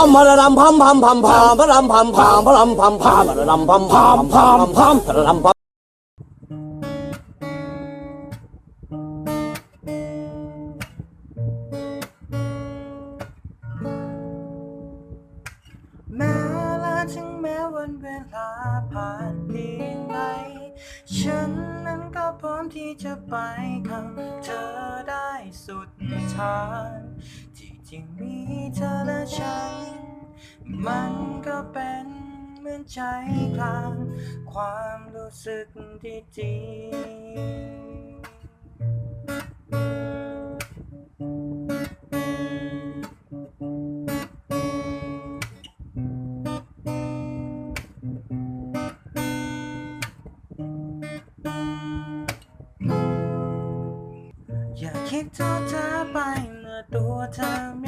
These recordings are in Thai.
พัมพระลำพัมพัมพัมพามพะลำพัมพามพะลำพัมพามพะลำพัมพามพามพามพะลำพัมแม้และถึงแม้วันเวลาผ่านเพียงไหนฉันนั้นก็พร้อมที่จะไปกับเธอได้สุดทางที่จริงมีเธอและฉัน มันก็เป็นเหมือนใจกลางความรู้สึกที่ดีอย่าคิดท้อแท้ไปเมื่อตัวเธอไม่มีใคร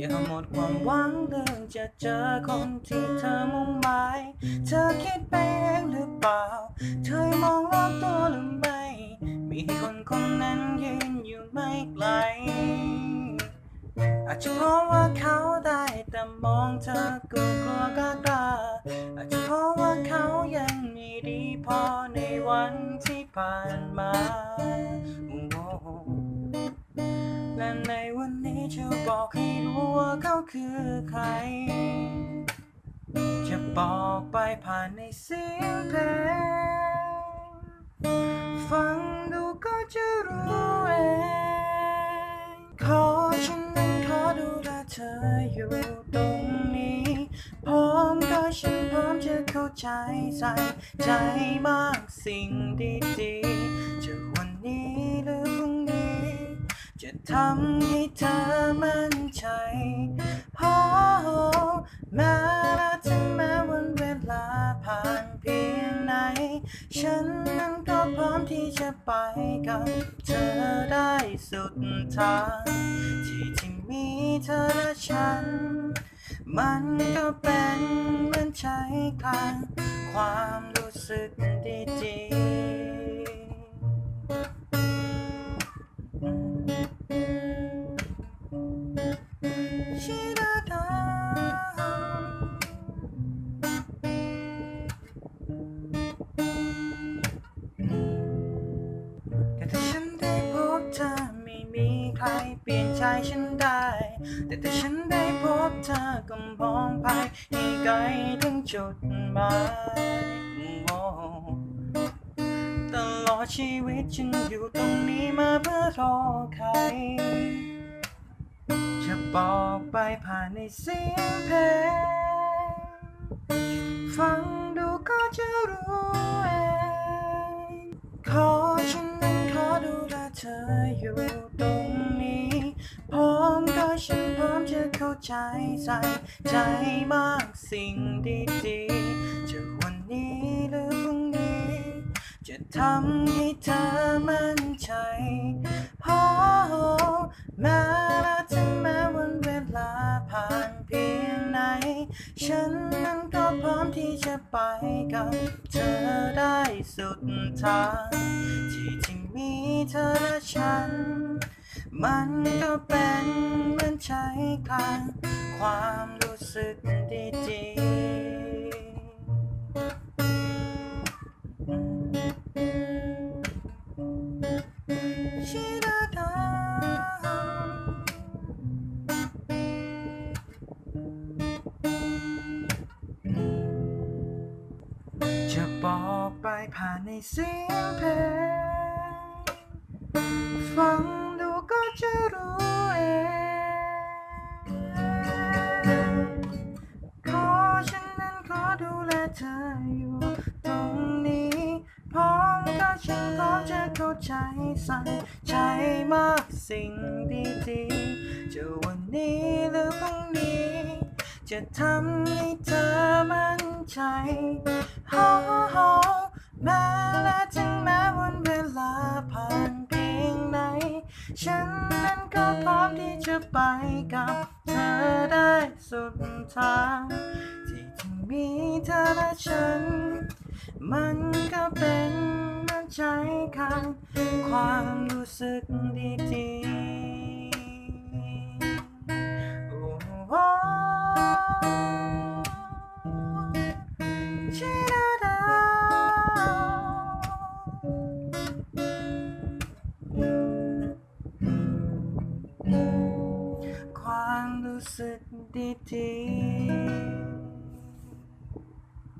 อย่าหมดความหวังเรื่องจะเจอคนที่เธอมุ่งหมาย เธอคิดไปเองหรือเปล่า เธอมองรอบตัวหรือไม่ มีคนคนนั้นยืนอยู่ไม่ไกล อาจจะเพราะว่าเขาได้แต่มองเธอก็กลัวกล้ากล้า อาจจะเพราะว่าเขายังไม่ดีพอในวันที่ผ่าน รู้ว่าเขาคือใคร จะบอกไปผ่านในเสียงเพลงฟังดูก็จะรู้เองขอฉันนั้นขอดูแลเธออยู่ตรงนี้พร้อมก็ฉันพร้อมจะเข้าใจใส่ใจมากสิ่งดีๆจะวันนี้หรือ จะทำให้เธอมั่นใจโอ้แม้ถึงแม้วันเวลาผ่านเพียงไหน ฉันนั้นก็พร้อมที่จะไปกับเธอได้สุดทาง ที่ที่มีเธอและฉัน มันก็เป็นเหมือนใจกลางความรู้สึกดีๆ แต่ถ้าฉันได้พบเธอไม่มีใครเปลี่ยนใจฉันได้ แต่ถ้าฉันได้พบเธอก็มองไปให้ไกลถึงจุดหมายโอ้ตลอดชีวิตฉันอยู่ตรงนี้มาเพื่อรอใคร จะบอกไปผ่านในเสียงเพลงฟังดูก็จะรู้เองขอฉันนั้นขอดูแลเธออยู่ตรงนี้พร้อมก็ฉันพร้อมจะเข้าใจใส่ใจมากสิ่งดีๆจะวันนี้หรือพรุ่งนี้ จะทำให้เธอมั่น ฉันนั้นก็พร้อมที่จะไปกับเธอได้สุดทางที่จริงมีเธอและฉัน มันก็เป็นเหมือนใจกลางความรู้สึกดีๆ ผ่านในเสียงเพลง ฟังดูก็จะรู้เอง ขอฉันนั้นขอดูแลเธออยู่ตรงนี้พร้อมก็ฉันพร้อมจะเข้าใจใส่ใจมากสิ่งดีๆจะวันนี้หรือพรุ่งนี้ จะทำให้เธอมั่นใจโอ้โห แม้และถึงแม้วันเวลาผ่านเพียงไหน ฉันนั้นก็พร้อมที่จะไปกับเธอได้สุดทาง ที่ที่มีเธอและฉัน มันก็เป็นเหมือนใจข้างความรู้สึกดีๆโอ้ certainty